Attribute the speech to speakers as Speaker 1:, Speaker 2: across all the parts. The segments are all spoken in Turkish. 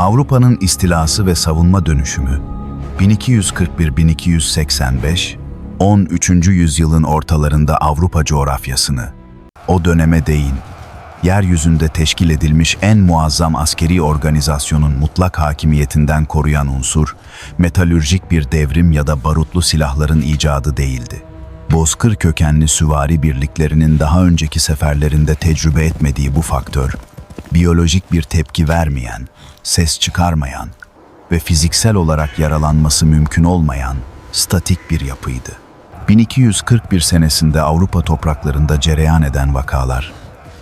Speaker 1: Avrupa'nın istilası ve savunma dönüşümü 1241-1285 13. yüzyılın ortalarında Avrupa coğrafyasını o döneme değin yeryüzünde teşkil edilmiş en muazzam askeri organizasyonun mutlak hakimiyetinden koruyan unsur, metalürjik bir devrim ya da barutlu silahların icadı değildi. Bozkır kökenli süvari birliklerinin daha önceki seferlerinde tecrübe etmediği bu faktör, biyolojik bir tepki vermeyen, ses çıkarmayan ve fiziksel olarak yaralanması mümkün olmayan statik bir yapıydı. 1241 senesinde Avrupa topraklarında cereyan eden vakalar,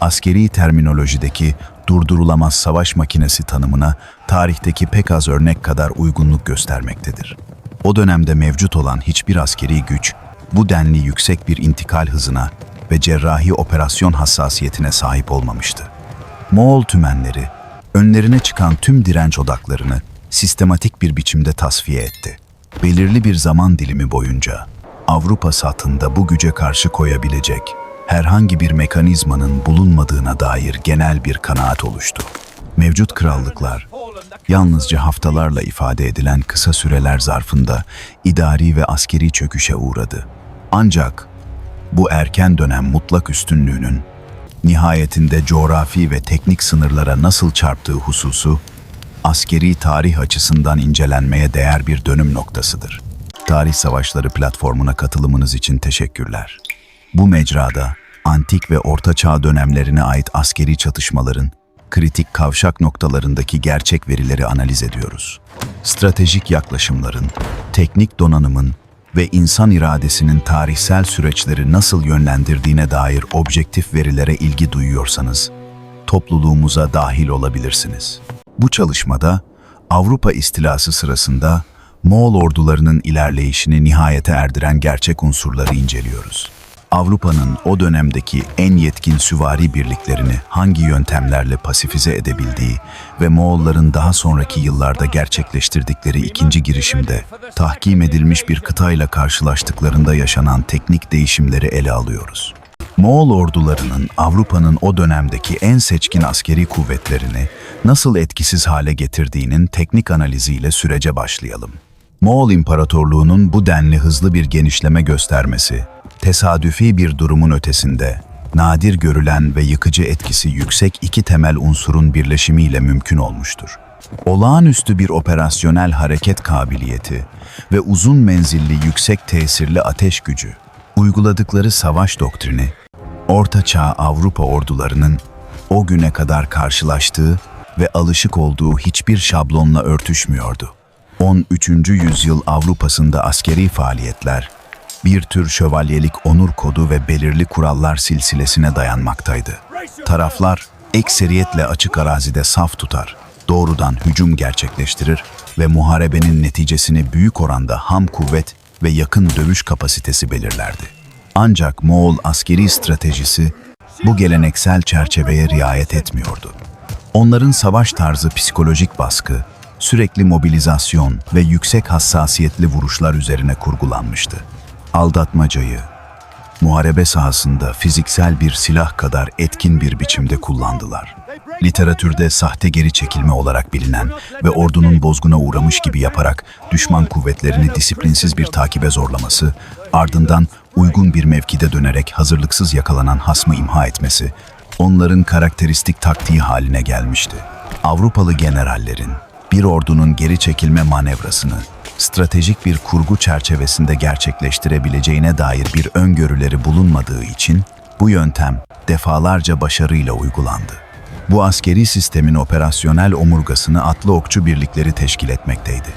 Speaker 1: askeri terminolojideki durdurulamaz savaş makinesi tanımına tarihteki pek az örnek kadar uygunluk göstermektedir. O dönemde mevcut olan hiçbir askeri güç, bu denli yüksek bir intikal hızına ve cerrahi operasyon hassasiyetine sahip olmamıştı. Moğol tümenleri, önlerine çıkan tüm direnç odaklarını sistematik bir biçimde tasfiye etti. Belirli bir zaman dilimi boyunca Avrupa satında bu güce karşı koyabilecek herhangi bir mekanizmanın bulunmadığına dair genel bir kanaat oluştu. Mevcut krallıklar, yalnızca haftalarla ifade edilen kısa süreler zarfında idari ve askeri çöküşe uğradı. Ancak bu erken dönem mutlak üstünlüğünün nihayetinde coğrafi ve teknik sınırlara nasıl çarptığı hususu askeri tarih açısından incelenmeye değer bir dönüm noktasıdır. Tarih Savaşları platformuna katılımınız için teşekkürler. Bu mecrada antik ve orta çağ dönemlerine ait askeri çatışmaların kritik kavşak noktalarındaki gerçek verileri analiz ediyoruz. Stratejik yaklaşımların, teknik donanımın ve insan iradesinin tarihsel süreçleri nasıl yönlendirdiğine dair objektif verilere ilgi duyuyorsanız, topluluğumuza dahil olabilirsiniz. Bu çalışmada Avrupa istilası sırasında Moğol ordularının ilerleyişini nihayete erdiren gerçek unsurları inceliyoruz. Avrupa'nın o dönemdeki en yetkin süvari birliklerini hangi yöntemlerle pasifize edebildiği ve Moğolların daha sonraki yıllarda gerçekleştirdikleri ikinci girişimde tahkim edilmiş bir kıtayla karşılaştıklarında yaşanan teknik değişimleri ele alıyoruz. Moğol ordularının Avrupa'nın o dönemdeki en seçkin askeri kuvvetlerini nasıl etkisiz hale getirdiğinin teknik analiziyle sürece başlayalım. Moğol İmparatorluğu'nun bu denli hızlı bir genişleme göstermesi, tesadüfi bir durumun ötesinde, nadir görülen ve yıkıcı etkisi yüksek iki temel unsurun birleşimiyle mümkün olmuştur. Olağanüstü bir operasyonel hareket kabiliyeti ve uzun menzilli yüksek tesirli ateş gücü, uyguladıkları savaş doktrini, Orta Çağ Avrupa ordularının o güne kadar karşılaştığı ve alışık olduğu hiçbir şablonla örtüşmüyordu. 13. yüzyıl Avrupa'sında askeri faaliyetler, bir tür şövalyelik onur kodu ve belirli kurallar silsilesine dayanmaktaydı. Taraflar ekseriyetle açık arazide saf tutar, doğrudan hücum gerçekleştirir ve muharebenin neticesini büyük oranda ham kuvvet ve yakın dövüş kapasitesi belirlerdi. Ancak Moğol askeri stratejisi bu geleneksel çerçeveye riayet etmiyordu. Onların savaş tarzı psikolojik baskı, sürekli mobilizasyon ve yüksek hassasiyetli vuruşlar üzerine kurgulanmıştı. Aldatmacayı, muharebe sahasında fiziksel bir silah kadar etkin bir biçimde kullandılar. Literatürde sahte geri çekilme olarak bilinen ve ordunun bozguna uğramış gibi yaparak düşman kuvvetlerini disiplinsiz bir takibe zorlaması, ardından uygun bir mevkide dönerek hazırlıksız yakalanan hasmı imha etmesi, onların karakteristik taktiği haline gelmişti. Avrupalı generallerin bir ordunun geri çekilme manevrasını stratejik bir kurgu çerçevesinde gerçekleştirebileceğine dair bir öngörüleri bulunmadığı için bu yöntem defalarca başarıyla uygulandı. Bu askeri sistemin operasyonel omurgasını atlı okçu birlikleri teşkil etmekteydi.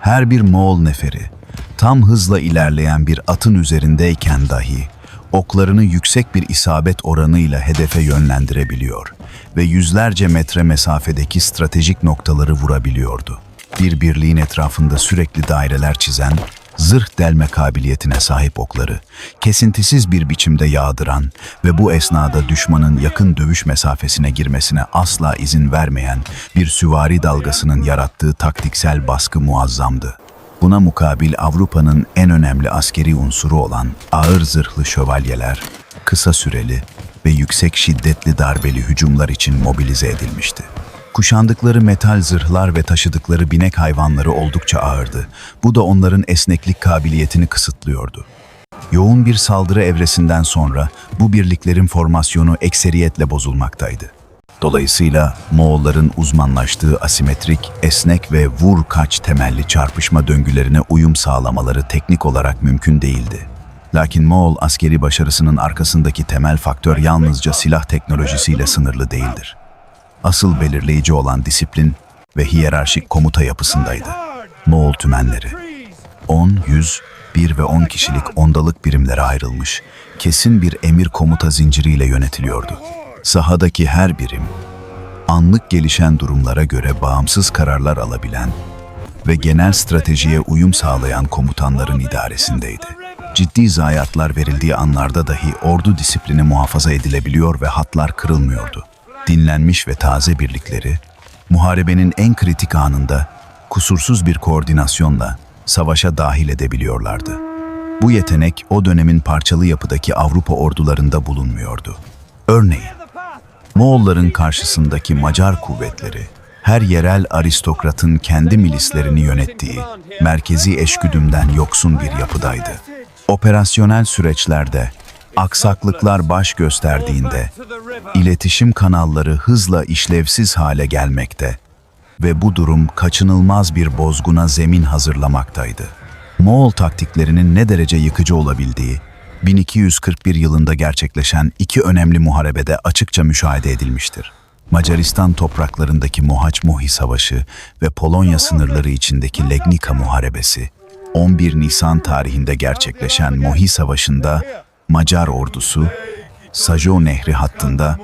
Speaker 1: Her bir Moğol neferi tam hızla ilerleyen bir atın üzerindeyken dahi oklarını yüksek bir isabet oranıyla hedefe yönlendirebiliyor ve yüzlerce metre mesafedeki stratejik noktaları vurabiliyordu. Bir birliğin etrafında sürekli daireler çizen, zırh delme kabiliyetine sahip okları, kesintisiz bir biçimde yağdıran ve bu esnada düşmanın yakın dövüş mesafesine girmesine asla izin vermeyen bir süvari dalgasının yarattığı taktiksel baskı muazzamdı. Buna mukabil Avrupa'nın en önemli askeri unsuru olan ağır zırhlı şövalyeler, kısa süreli ve yüksek şiddetli darbeli hücumlar için mobilize edilmişti. Kuşandıkları metal zırhlar ve taşıdıkları binek hayvanları oldukça ağırdı. Bu da onların esneklik kabiliyetini kısıtlıyordu. Yoğun bir saldırı evresinden sonra bu birliklerin formasyonu ekseriyetle bozulmaktaydı. Dolayısıyla Moğolların uzmanlaştığı asimetrik, esnek ve vur-kaç temelli çarpışma döngülerine uyum sağlamaları teknik olarak mümkün değildi. Lakin Moğol askeri başarısının arkasındaki temel faktör yalnızca silah teknolojisiyle sınırlı değildir. Asıl belirleyici olan disiplin ve hiyerarşik komuta yapısındaydı. Moğol tümenleri 10, 100, 1 ve 10 kişilik ondalık birimlere ayrılmış, kesin bir emir komuta zinciriyle yönetiliyordu. Sahadaki her birim, anlık gelişen durumlara göre bağımsız kararlar alabilen ve genel stratejiye uyum sağlayan komutanların idaresindeydi. Ciddi zayiatlar verildiği anlarda dahi ordu disiplini muhafaza edilebiliyor ve hatlar kırılmıyordu. Dinlenmiş ve taze birlikleri, muharebenin en kritik anında kusursuz bir koordinasyonla savaşa dahil edebiliyorlardı. Bu yetenek o dönemin parçalı yapıdaki Avrupa ordularında bulunmuyordu. Örneğin, Moğolların karşısındaki Macar kuvvetleri, her yerel aristokratın kendi milislerini yönettiği, merkezi eşgüdümden yoksun bir yapıdaydı. Operasyonel süreçlerde, aksaklıklar baş gösterdiğinde, iletişim kanalları hızla işlevsiz hale gelmekte ve bu durum kaçınılmaz bir bozguna zemin hazırlamaktaydı. Moğol taktiklerinin ne derece yıkıcı olabildiği, 1241 yılında gerçekleşen iki önemli muharebede açıkça müşahede edilmiştir. Macaristan topraklarındaki Mohaç-Mohi Savaşı ve Polonya sınırları içindeki Legnica Muharebesi, 11 Nisan tarihinde gerçekleşen Mohi Savaşı'nda Macar ordusu, Sajo Nehri hattında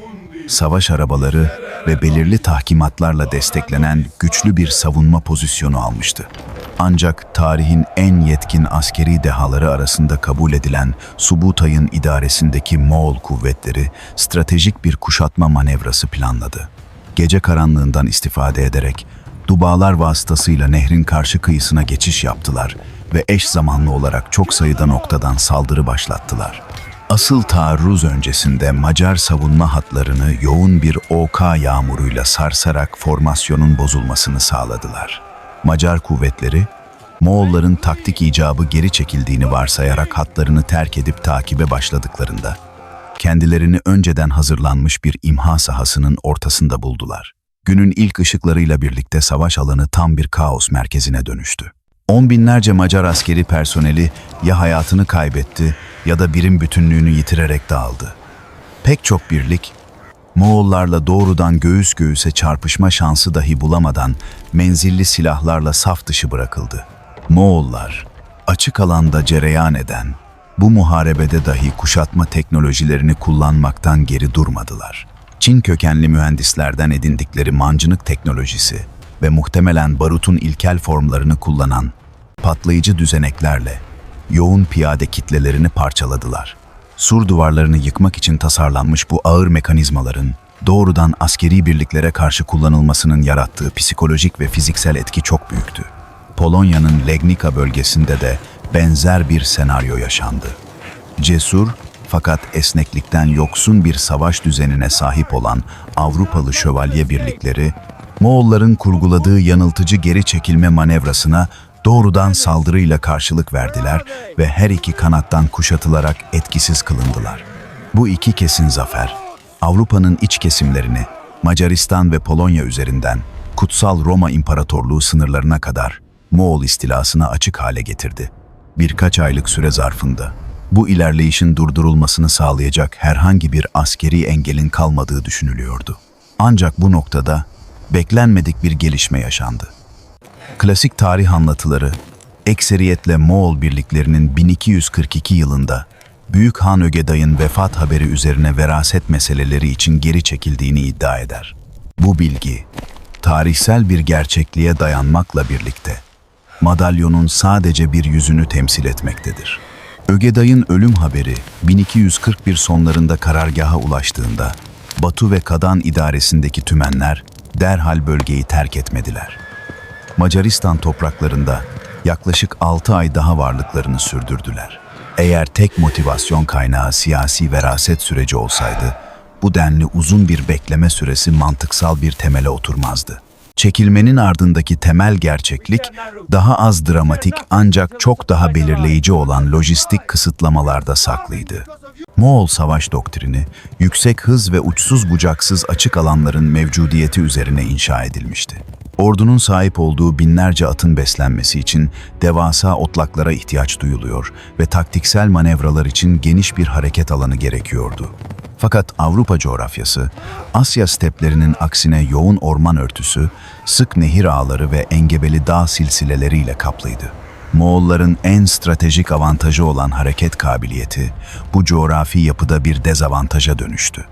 Speaker 1: savaş arabaları ve belirli tahkimatlarla desteklenen güçlü bir savunma pozisyonu almıştı. Ancak tarihin en yetkin askeri dehaları arasında kabul edilen Subutay'ın idaresindeki Moğol kuvvetleri stratejik bir kuşatma manevrası planladı. Gece karanlığından istifade ederek dubalar vasıtasıyla nehrin karşı kıyısına geçiş yaptılar ve eş zamanlı olarak çok sayıda noktadan saldırı başlattılar. Asıl taarruz öncesinde Macar savunma hatlarını yoğun bir OK yağmuruyla sarsarak formasyonun bozulmasını sağladılar. Macar kuvvetleri, Moğolların taktik icabı geri çekildiğini varsayarak hatlarını terk edip takibe başladıklarında, kendilerini önceden hazırlanmış bir imha sahasının ortasında buldular. Günün ilk ışıklarıyla birlikte savaş alanı tam bir kaos merkezine dönüştü. On binlerce Macar askeri personeli ya hayatını kaybetti ya da birim bütünlüğünü yitirerek dağıldı. Pek çok birlik, Moğollarla doğrudan göğüs göğüse çarpışma şansı dahi bulamadan menzilli silahlarla saf dışı bırakıldı. Moğollar, açık alanda cereyan eden bu muharebede dahi kuşatma teknolojilerini kullanmaktan geri durmadılar. Çin kökenli mühendislerden edindikleri mancınık teknolojisi ve muhtemelen barutun ilkel formlarını kullanan patlayıcı düzeneklerle yoğun piyade kitlelerini parçaladılar. Sur duvarlarını yıkmak için tasarlanmış bu ağır mekanizmaların doğrudan askeri birliklere karşı kullanılmasının yarattığı psikolojik ve fiziksel etki çok büyüktü. Polonya'nın Legnica bölgesinde de benzer bir senaryo yaşandı. Cesur fakat esneklikten yoksun bir savaş düzenine sahip olan Avrupalı şövalye birlikleri, Moğolların kurguladığı yanıltıcı geri çekilme manevrasına doğrudan saldırıyla karşılık verdiler ve her iki kanattan kuşatılarak etkisiz kılındılar. Bu iki kesin zafer, Avrupa'nın iç kesimlerini, Macaristan ve Polonya üzerinden Kutsal Roma İmparatorluğu sınırlarına kadar Moğol istilasına açık hale getirdi. Birkaç aylık süre zarfında bu ilerleyişin durdurulmasını sağlayacak herhangi bir askeri engelin kalmadığı düşünülüyordu. Ancak bu noktada beklenmedik bir gelişme yaşandı. Klasik tarih anlatıları, ekseriyetle Moğol birliklerinin 1242 yılında Büyük Han Ögeday'ın vefat haberi üzerine veraset meseleleri için geri çekildiğini iddia eder. Bu bilgi, tarihsel bir gerçekliğe dayanmakla birlikte, madalyonun sadece bir yüzünü temsil etmektedir. Ögeday'ın ölüm haberi 1241 sonlarında karargaha ulaştığında, Batu ve Kadan idaresindeki tümenler derhal bölgeyi terk etmediler. Macaristan topraklarında yaklaşık 6 ay daha varlıklarını sürdürdüler. Eğer tek motivasyon kaynağı siyasi veraset süreci olsaydı, bu denli uzun bir bekleme süresi mantıksal bir temele oturmazdı. Çekilmenin ardındaki temel gerçeklik daha az dramatik ancak çok daha belirleyici olan lojistik kısıtlamalarda saklıydı. Moğol savaş doktrini yüksek hız ve uçsuz bucaksız açık alanların mevcudiyeti üzerine inşa edilmişti. Ordunun sahip olduğu binlerce atın beslenmesi için devasa otlaklara ihtiyaç duyuluyor ve taktiksel manevralar için geniş bir hareket alanı gerekiyordu. Fakat Avrupa coğrafyası, Asya steplerinin aksine yoğun orman örtüsü, sık nehir ağları ve engebeli dağ silsileleriyle kaplıydı. Moğolların en stratejik avantajı olan hareket kabiliyeti, bu coğrafi yapıda bir dezavantaja dönüştü.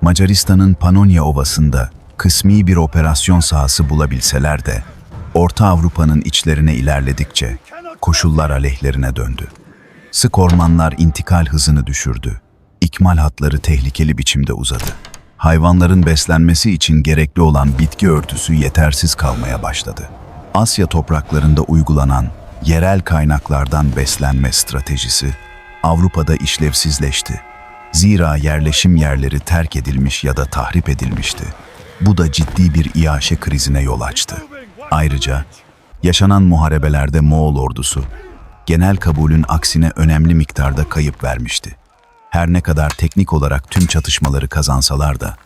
Speaker 1: Macaristan'ın Panonya Ovası'nda kısmi bir operasyon sahası bulabilseler de, Orta Avrupa'nın içlerine ilerledikçe koşullar aleyhlerine döndü. Sık ormanlar intikal hızını düşürdü. İkmal hatları tehlikeli biçimde uzadı. Hayvanların beslenmesi için gerekli olan bitki örtüsü yetersiz kalmaya başladı. Asya topraklarında uygulanan yerel kaynaklardan beslenme stratejisi Avrupa'da işlevsizleşti. Zira yerleşim yerleri terk edilmiş ya da tahrip edilmişti. Bu da ciddi bir iaşe krizine yol açtı. Ayrıca yaşanan muharebelerde Moğol ordusu genel kabulün aksine önemli miktarda kayıp vermişti. Her ne kadar teknik olarak tüm çatışmaları kazansalar da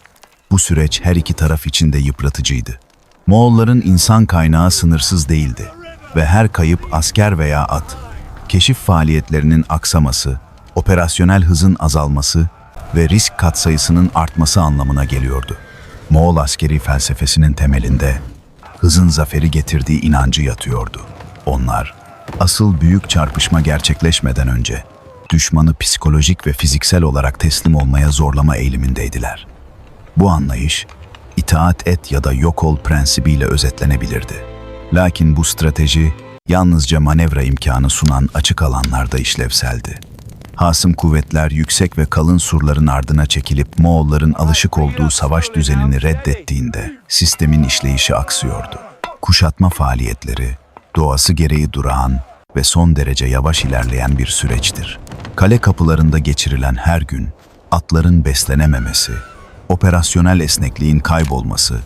Speaker 1: bu süreç her iki taraf için de yıpratıcıydı. Moğolların insan kaynağı sınırsız değildi ve her kayıp asker veya at, keşif faaliyetlerinin aksaması, operasyonel hızın azalması ve risk katsayısının artması anlamına geliyordu. Moğol askeri felsefesinin temelinde hızın zaferi getirdiği inancı yatıyordu. Onlar, asıl büyük çarpışma gerçekleşmeden önce düşmanı psikolojik ve fiziksel olarak teslim olmaya zorlama eğilimindeydiler. Bu anlayış, itaat et ya da yok ol prensibiyle özetlenebilirdi. Lakin bu strateji yalnızca manevra imkanı sunan açık alanlarda işlevseldi. Hasım kuvvetler yüksek ve kalın surların ardına çekilip Moğolların alışık olduğu savaş düzenini reddettiğinde sistemin işleyişi aksıyordu. Kuşatma faaliyetleri, doğası gereği durağan ve son derece yavaş ilerleyen bir süreçtir. Kale kapılarında geçirilen her gün atların beslenememesi, operasyonel esnekliğin kaybolması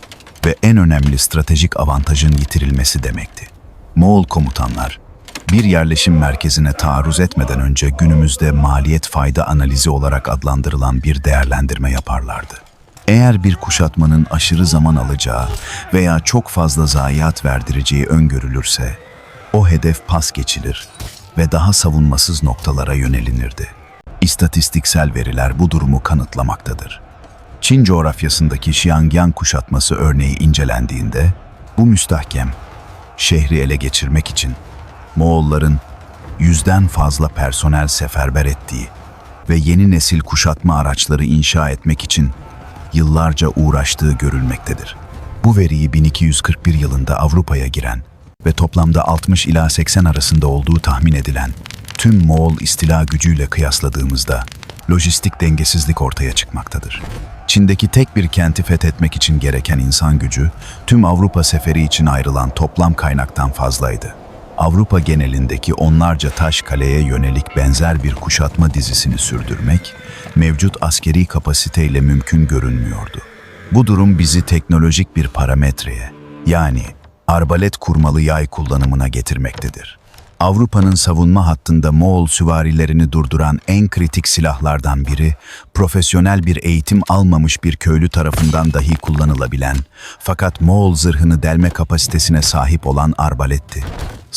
Speaker 1: ve en önemli stratejik avantajın yitirilmesi demekti. Moğol komutanlar bir yerleşim merkezine taarruz etmeden önce günümüzde maliyet fayda analizi olarak adlandırılan bir değerlendirme yaparlardı. Eğer bir kuşatmanın aşırı zaman alacağı veya çok fazla zayiat verdireceği öngörülürse, o hedef pas geçilir ve daha savunmasız noktalara yönelinirdi. İstatistiksel veriler bu durumu kanıtlamaktadır. Çin coğrafyasındaki Xiangyang kuşatması örneği incelendiğinde, bu müstahkem, şehri ele geçirmek için Moğolların yüzden fazla personel seferber ettiği ve yeni nesil kuşatma araçları inşa etmek için yıllarca uğraştığı görülmektedir. Bu veriyi 1241 yılında Avrupa'ya giren ve toplamda 60 ila 80 arasında olduğu tahmin edilen tüm Moğol istila gücüyle kıyasladığımızda lojistik dengesizlik ortaya çıkmaktadır. Çin'deki tek bir kenti fethetmek için gereken insan gücü, tüm Avrupa seferi için ayrılan toplam kaynaktan fazlaydı. Avrupa genelindeki onlarca taş kaleye yönelik benzer bir kuşatma dizisini sürdürmek, mevcut askeri kapasiteyle mümkün görünmüyordu. Bu durum bizi teknolojik bir parametreye, yani arbalet kurmalı yay kullanımına getirmektedir. Avrupa'nın savunma hattında Moğol süvarilerini durduran en kritik silahlardan biri, profesyonel bir eğitim almamış bir köylü tarafından dahi kullanılabilen, fakat Moğol zırhını delme kapasitesine sahip olan arbaletti.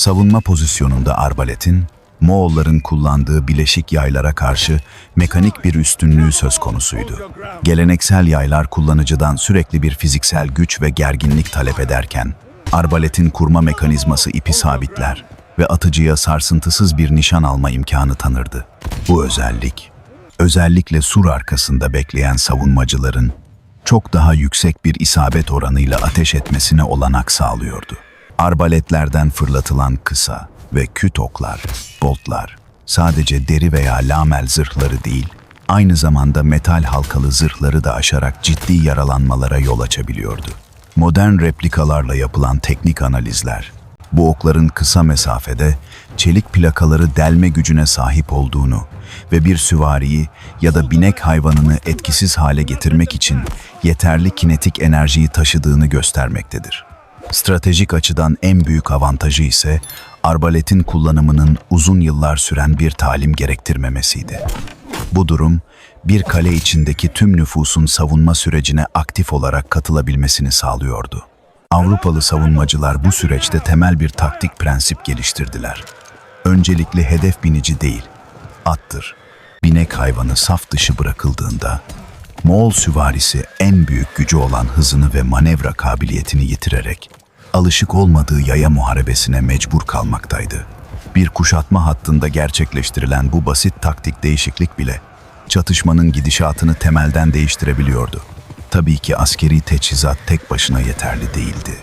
Speaker 1: Savunma pozisyonunda arbaletin, Moğolların kullandığı bileşik yaylara karşı mekanik bir üstünlüğü söz konusuydu. Geleneksel yaylar kullanıcıdan sürekli bir fiziksel güç ve gerginlik talep ederken, arbaletin kurma mekanizması ipi sabitler ve atıcıya sarsıntısız bir nişan alma imkanı tanırdı. Bu özellik, özellikle sur arkasında bekleyen savunmacıların çok daha yüksek bir isabet oranıyla ateş etmesine olanak sağlıyordu. Arbaletlerden fırlatılan kısa ve küt oklar, boltlar sadece deri veya lamel zırhları değil, aynı zamanda metal halkalı zırhları da aşarak ciddi yaralanmalara yol açabiliyordu. Modern replikalarla yapılan teknik analizler, bu okların kısa mesafede çelik plakaları delme gücüne sahip olduğunu ve bir süvariyi ya da binek hayvanını etkisiz hale getirmek için yeterli kinetik enerjiyi taşıdığını göstermektedir. Stratejik açıdan en büyük avantajı ise arbaletin kullanımının uzun yıllar süren bir talim gerektirmemesiydi. Bu durum, bir kale içindeki tüm nüfusun savunma sürecine aktif olarak katılabilmesini sağlıyordu. Avrupalı savunmacılar bu süreçte temel bir taktik prensip geliştirdiler. Öncelikli hedef binici değil, attır. Binek hayvanı saf dışı bırakıldığında, Moğol süvarisi en büyük gücü olan hızını ve manevra kabiliyetini yitirerek, alışık olmadığı yaya muharebesine mecbur kalmaktaydı. Bir kuşatma hattında gerçekleştirilen bu basit taktik değişiklik bile, çatışmanın gidişatını temelden değiştirebiliyordu. Tabii ki askeri teçhizat tek başına yeterli değildi.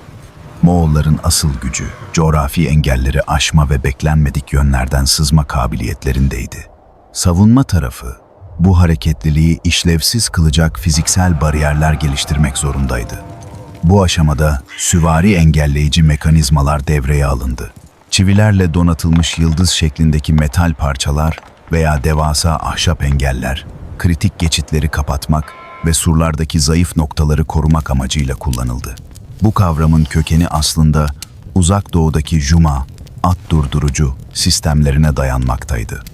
Speaker 1: Moğolların asıl gücü, coğrafi engelleri aşma ve beklenmedik yönlerden sızma kabiliyetlerindeydi. Savunma tarafı, bu hareketliliği işlevsiz kılacak fiziksel bariyerler geliştirmek zorundaydı. Bu aşamada süvari engelleyici mekanizmalar devreye alındı. Çivilerle donatılmış yıldız şeklindeki metal parçalar veya devasa ahşap engeller, kritik geçitleri kapatmak ve surlardaki zayıf noktaları korumak amacıyla kullanıldı. Bu kavramın kökeni aslında uzak doğudaki Juma, at durdurucu sistemlerine dayanmaktaydı.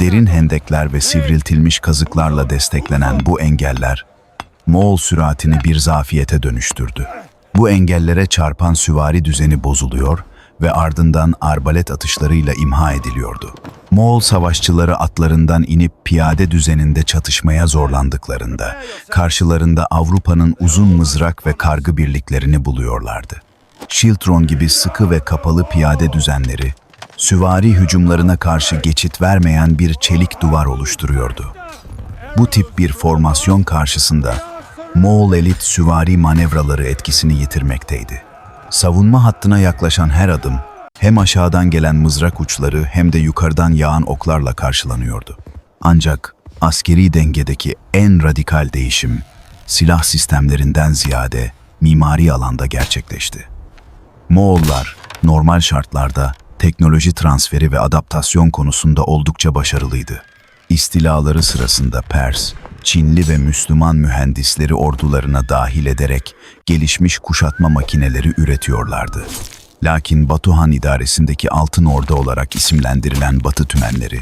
Speaker 1: Derin hendekler ve sivriltilmiş kazıklarla desteklenen bu engeller, Moğol süratini bir zafiyete dönüştürdü. Bu engellere çarpan süvari düzeni bozuluyor ve ardından arbalet atışlarıyla imha ediliyordu. Moğol savaşçıları atlarından inip piyade düzeninde çatışmaya zorlandıklarında, karşılarında Avrupa'nın uzun mızrak ve kargı birliklerini buluyorlardı. Şiltron gibi sıkı ve kapalı piyade düzenleri, süvari hücumlarına karşı geçit vermeyen bir çelik duvar oluşturuyordu. Bu tip bir formasyon karşısında Moğol elit süvari manevraları etkisini yitirmekteydi. Savunma hattına yaklaşan her adım hem aşağıdan gelen mızrak uçları hem de yukarıdan yağan oklarla karşılanıyordu. Ancak askeri dengedeki en radikal değişim silah sistemlerinden ziyade mimari alanda gerçekleşti. Moğollar normal şartlarda teknoloji transferi ve adaptasyon konusunda oldukça başarılıydı. İstilaları sırasında Pers, Çinli ve Müslüman mühendisleri ordularına dahil ederek gelişmiş kuşatma makineleri üretiyorlardı. Lakin Batuhan idaresindeki Altın Orda olarak isimlendirilen Batı tümenleri,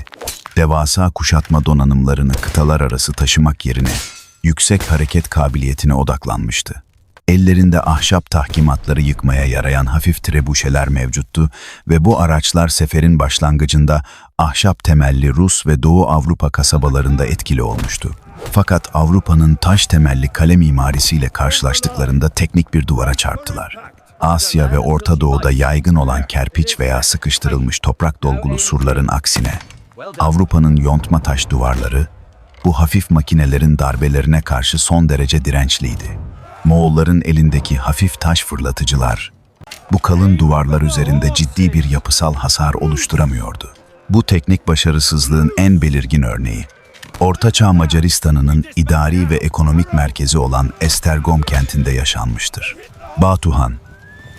Speaker 1: devasa kuşatma donanımlarını kıtalar arası taşımak yerine yüksek hareket kabiliyetine odaklanmıştı. Ellerinde ahşap tahkimatları yıkmaya yarayan hafif trebuşeler mevcuttu ve bu araçlar seferin başlangıcında ahşap temelli Rus ve Doğu Avrupa kasabalarında etkili olmuştu. Fakat Avrupa'nın taş temelli kale mimarisiyle karşılaştıklarında teknik bir duvara çarptılar. Asya ve Orta Doğu'da yaygın olan kerpiç veya sıkıştırılmış toprak dolgulu surların aksine Avrupa'nın yontma taş duvarları bu hafif makinelerin darbelerine karşı son derece dirençliydi. Moğolların elindeki hafif taş fırlatıcılar bu kalın duvarlar üzerinde ciddi bir yapısal hasar oluşturamıyordu. Bu teknik başarısızlığın en belirgin örneği Ortaçağ Macaristan'ının idari ve ekonomik merkezi olan Estergom kentinde yaşanmıştır. Batuhan,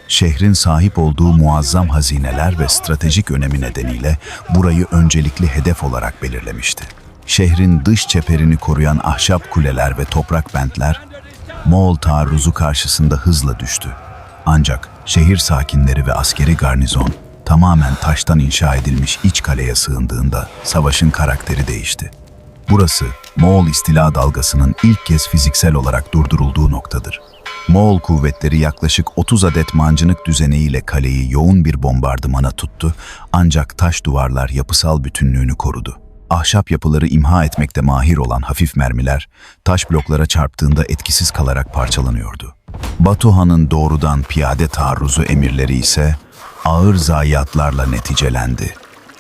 Speaker 1: şehrin sahip olduğu muazzam hazineler ve stratejik önemi nedeniyle burayı öncelikli hedef olarak belirlemişti. Şehrin dış çeperini koruyan ahşap kuleler ve toprak bentler Moğol taarruzu karşısında hızla düştü. Ancak şehir sakinleri ve askeri garnizon tamamen taştan inşa edilmiş iç kaleye sığındığında savaşın karakteri değişti. Burası Moğol istila dalgasının ilk kez fiziksel olarak durdurulduğu noktadır. Moğol kuvvetleri yaklaşık 30 adet mancınık düzeneğiyle kaleyi yoğun bir bombardımana tuttu ancak taş duvarlar yapısal bütünlüğünü korudu. Ahşap yapıları imha etmekte mahir olan hafif mermiler taş bloklara çarptığında etkisiz kalarak parçalanıyordu. Batuhan'ın doğrudan piyade taarruzu emirleri ise ağır zayiatlarla neticelendi.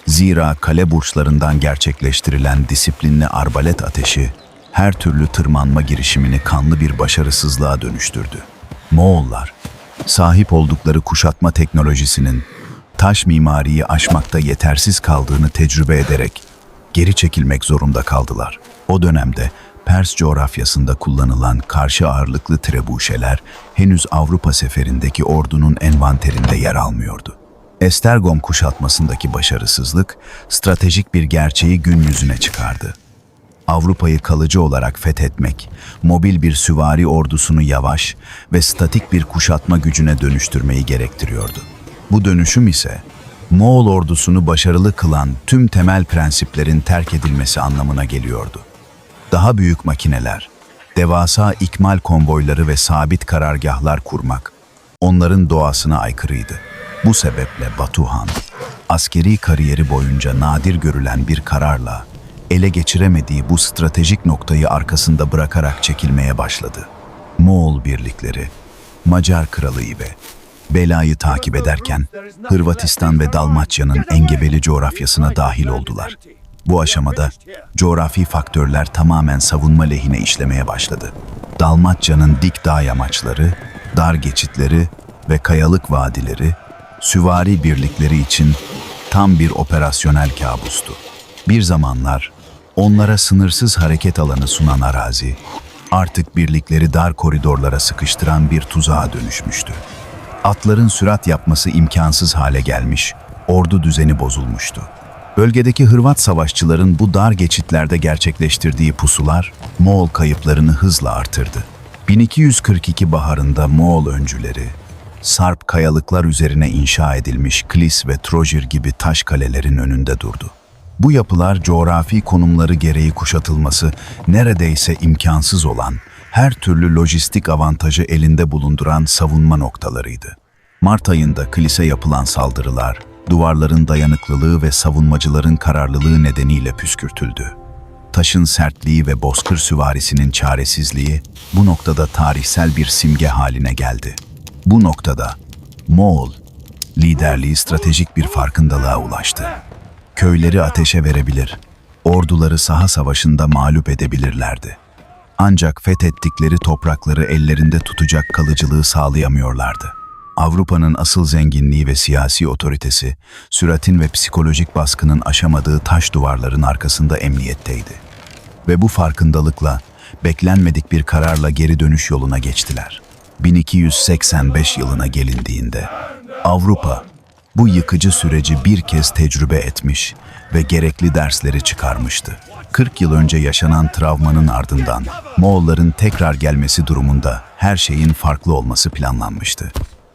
Speaker 1: Zira kale burçlarından gerçekleştirilen disiplinli arbalet ateşi her türlü tırmanma girişimini kanlı bir başarısızlığa dönüştürdü. Moğollar, sahip oldukları kuşatma teknolojisinin taş mimariyi aşmakta yetersiz kaldığını tecrübe ederek geri çekilmek zorunda kaldılar. O dönemde Pers coğrafyasında kullanılan karşı ağırlıklı trebuşeler henüz Avrupa seferindeki ordunun envanterinde yer almıyordu. Estergom kuşatmasındaki başarısızlık, stratejik bir gerçeği gün yüzüne çıkardı. Avrupa'yı kalıcı olarak fethetmek, mobil bir süvari ordusunu yavaş ve statik bir kuşatma gücüne dönüştürmeyi gerektiriyordu. Bu dönüşüm ise Moğol ordusunu başarılı kılan tüm temel prensiplerin terk edilmesi anlamına geliyordu. Daha büyük makineler, devasa ikmal konvoyları ve sabit karargahlar kurmak onların doğasına aykırıydı. Bu sebeple Batuhan, askeri kariyeri boyunca nadir görülen bir kararla ele geçiremediği bu stratejik noktayı arkasında bırakarak çekilmeye başladı. Moğol birlikleri, Macar kralı ve belayı takip ederken Hırvatistan ve Dalmaçya'nın engebeli coğrafyasına dahil oldular. Bu aşamada coğrafi faktörler tamamen savunma lehine işlemeye başladı. Dalmaçya'nın dik dağ yamaçları, dar geçitleri ve kayalık vadileri süvari birlikleri için tam bir operasyonel kabustu. Bir zamanlar onlara sınırsız hareket alanı sunan arazi artık birlikleri dar koridorlara sıkıştıran bir tuzağa dönüşmüştü. Atların sürat yapması imkansız hale gelmiş, ordu düzeni bozulmuştu. Bölgedeki Hırvat savaşçıların bu dar geçitlerde gerçekleştirdiği pusular Moğol kayıplarını hızla artırdı. 1242 baharında Moğol öncüleri, sarp kayalıklar üzerine inşa edilmiş Klis ve Trojir gibi taş kalelerin önünde durdu. Bu yapılar coğrafi konumları gereği kuşatılması neredeyse imkansız olan, her türlü lojistik avantajı elinde bulunduran savunma noktalarıydı. Mart ayında Klis'e yapılan saldırılar, duvarların dayanıklılığı ve savunmacıların kararlılığı nedeniyle püskürtüldü. Taşın sertliği ve bozkır süvarisinin çaresizliği bu noktada tarihsel bir simge haline geldi. Bu noktada Moğol liderliği stratejik bir farkındalığa ulaştı. Köyleri ateşe verebilir, orduları saha savaşında mağlup edebilirlerdi. Ancak fethettikleri toprakları ellerinde tutacak kalıcılığı sağlayamıyorlardı. Avrupa'nın asıl zenginliği ve siyasi otoritesi, süratin ve psikolojik baskının aşamadığı taş duvarların arkasında emniyetteydi. Ve bu farkındalıkla, beklenmedik bir kararla geri dönüş yoluna geçtiler. 1285 yılına gelindiğinde, Avrupa, bu yıkıcı süreci bir kez tecrübe etmiş ve gerekli dersleri çıkarmıştı. 40 yıl önce yaşanan travmanın ardından Moğolların tekrar gelmesi durumunda her şeyin farklı olması planlanmıştı.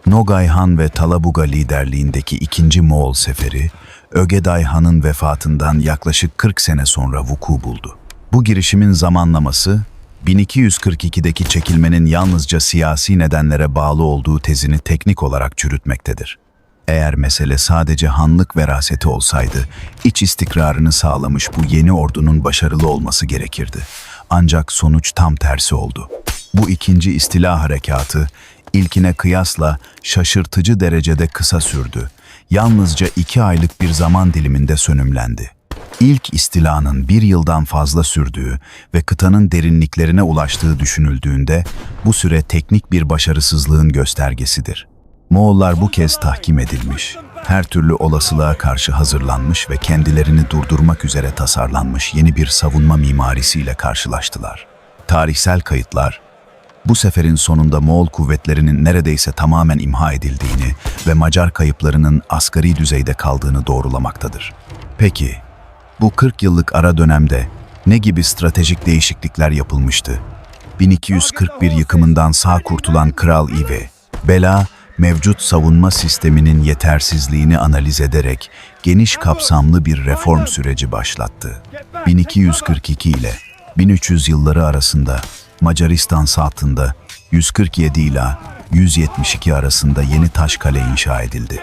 Speaker 1: Nogay Han ve Talabuga liderliğindeki ikinci Moğol seferi, Ögeday Han'ın vefatından yaklaşık 40 sene sonra vuku buldu. Bu girişimin zamanlaması, 1242'deki çekilmenin yalnızca siyasi nedenlere bağlı olduğu tezini teknik olarak çürütmektedir. Eğer mesele sadece hanlık veraseti olsaydı, iç istikrarını sağlamış bu yeni ordunun başarılı olması gerekirdi. Ancak sonuç tam tersi oldu. Bu ikinci istila harekatı, ilkine kıyasla şaşırtıcı derecede kısa sürdü. Yalnızca iki aylık bir zaman diliminde sönümlendi. İlk istilanın bir yıldan fazla sürdüğü ve kıtanın derinliklerine ulaştığı düşünüldüğünde bu süre teknik bir başarısızlığın göstergesidir. Moğollar bu kez tahkim edilmiş, her türlü olasılığa karşı hazırlanmış ve kendilerini durdurmak üzere tasarlanmış yeni bir savunma mimarisiyle karşılaştılar. Tarihsel kayıtlar, bu seferin sonunda Moğol kuvvetlerinin neredeyse tamamen imha edildiğini ve Macar kayıplarının asgari düzeyde kaldığını doğrulamaktadır. Peki, bu 40 yıllık ara dönemde ne gibi stratejik değişiklikler yapılmıştı? 1241 yıkımından sağ kurtulan Kral İve, Bela mevcut savunma sisteminin yetersizliğini analiz ederek geniş kapsamlı bir reform süreci başlattı. 1242 ile 1300 yılları arasında Macaristan saatinde 147 ile 172 arasında yeni taş kale inşa edildi.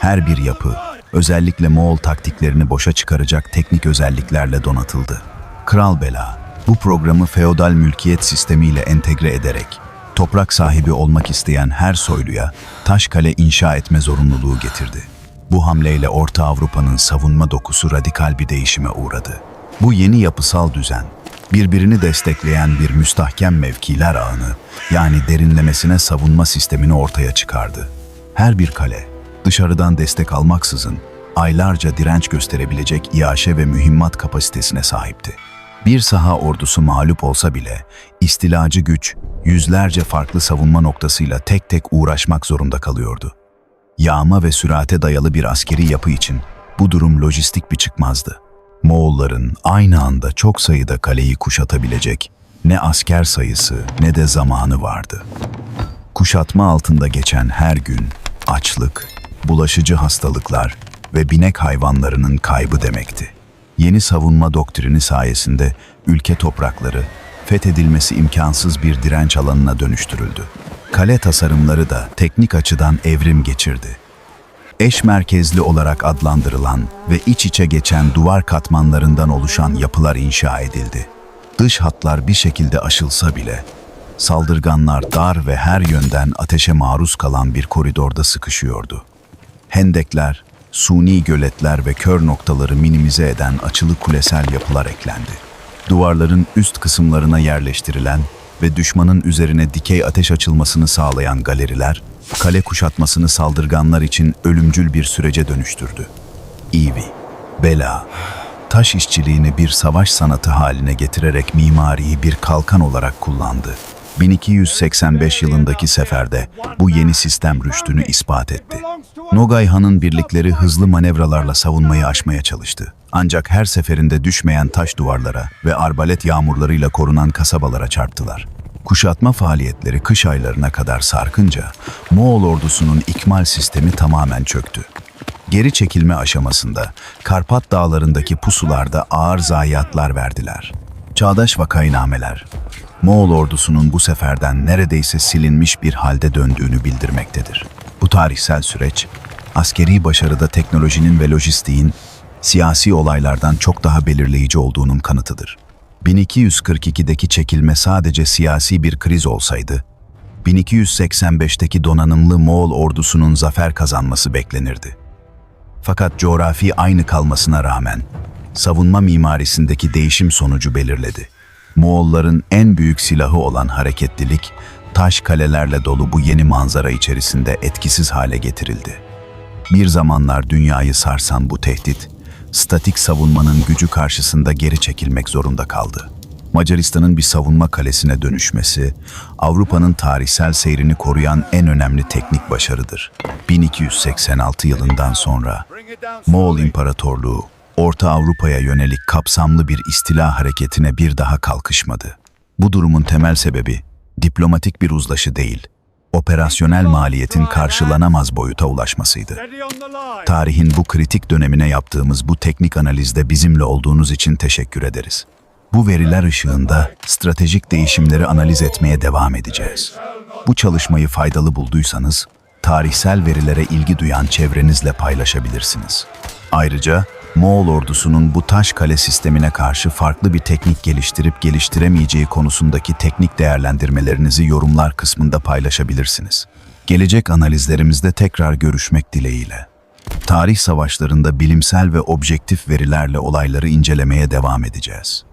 Speaker 1: Her bir yapı özellikle Moğol taktiklerini boşa çıkaracak teknik özelliklerle donatıldı. Kral Bela bu programı feodal mülkiyet sistemiyle entegre ederek toprak sahibi olmak isteyen her soyluya taş kale inşa etme zorunluluğu getirdi. Bu hamleyle Orta Avrupa'nın savunma dokusu radikal bir değişime uğradı. Bu yeni yapısal düzen, birbirini destekleyen bir müstahkem mevkiler ağını, yani derinlemesine savunma sistemini ortaya çıkardı. Her bir kale, dışarıdan destek almaksızın, aylarca direnç gösterebilecek iaşe ve mühimmat kapasitesine sahipti. Bir saha ordusu mağlup olsa bile istilacı güç yüzlerce farklı savunma noktasıyla tek tek uğraşmak zorunda kalıyordu. Yağma ve sürate dayalı bir askeri yapı için bu durum lojistik bir çıkmazdı. Moğolların aynı anda çok sayıda kaleyi kuşatabilecek ne asker sayısı ne de zamanı vardı. Kuşatma altında geçen her gün açlık, bulaşıcı hastalıklar ve binek hayvanlarının kaybı demekti. Yeni savunma doktrini sayesinde ülke toprakları fethedilmesi imkansız bir direnç alanına dönüştürüldü. Kale tasarımları da teknik açıdan evrim geçirdi. Eş merkezli olarak adlandırılan ve iç içe geçen duvar katmanlarından oluşan yapılar inşa edildi. Dış hatlar bir şekilde aşılsa bile saldırganlar dar ve her yönden ateşe maruz kalan bir koridorda sıkışıyordu. Hendekler, suni göletler ve kör noktaları minimize eden açılı kulesel yapılar eklendi. Duvarların üst kısımlarına yerleştirilen ve düşmanın üzerine dikey ateş açılmasını sağlayan galeriler, kale kuşatmasını saldırganlar için ölümcül bir sürece dönüştürdü. İvi, bela, taş işçiliğini bir savaş sanatı haline getirerek mimariyi bir kalkan olarak kullandı. 1285 yılındaki seferde bu yeni sistem rüştünü ispat etti. Nogay Han'ın birlikleri hızlı manevralarla savunmayı aşmaya çalıştı. Ancak her seferinde düşmeyen taş duvarlara ve arbalet yağmurlarıyla korunan kasabalara çarptılar. Kuşatma faaliyetleri kış aylarına kadar sarkınca Moğol ordusunun ikmal sistemi tamamen çöktü. Geri çekilme aşamasında Karpat dağlarındaki pusularda ağır zayiatlar verdiler. Çağdaş vakaynameler, Moğol ordusunun bu seferden neredeyse silinmiş bir halde döndüğünü bildirmektedir. Tarihsel süreç, askeri başarıda teknolojinin ve lojistiğin siyasi olaylardan çok daha belirleyici olduğunun kanıtıdır. 1242'deki çekilme sadece siyasi bir kriz olsaydı, 1285'teki donanımlı Moğol ordusunun zafer kazanması beklenirdi. Fakat coğrafi aynı kalmasına rağmen savunma mimarisindeki değişim sonucu belirledi. Moğolların en büyük silahı olan hareketlilik, taş kalelerle dolu bu yeni manzara içerisinde etkisiz hale getirildi. Bir zamanlar dünyayı sarsan bu tehdit, statik savunmanın gücü karşısında geri çekilmek zorunda kaldı. Macaristan'ın bir savunma kalesine dönüşmesi, Avrupa'nın tarihsel seyrini koruyan en önemli teknik başarıdır. 1286 yılından sonra Moğol İmparatorluğu, Orta Avrupa'ya yönelik kapsamlı bir istila hareketine bir daha kalkışmadı. Bu durumun temel sebebi diplomatik bir uzlaşı değil, operasyonel maliyetin karşılanamaz boyuta ulaşmasıydı. Tarihin bu kritik dönemine yaptığımız bu teknik analizde bizimle olduğunuz için teşekkür ederiz. Bu veriler ışığında stratejik değişimleri analiz etmeye devam edeceğiz. Bu çalışmayı faydalı bulduysanız, tarihsel verilere ilgi duyan çevrenizle paylaşabilirsiniz. Ayrıca Moğol ordusunun bu taş kale sistemine karşı farklı bir teknik geliştirip geliştiremeyeceği konusundaki teknik değerlendirmelerinizi yorumlar kısmında paylaşabilirsiniz. Gelecek analizlerimizde tekrar görüşmek dileğiyle. Tarih savaşlarında bilimsel ve objektif verilerle olayları incelemeye devam edeceğiz.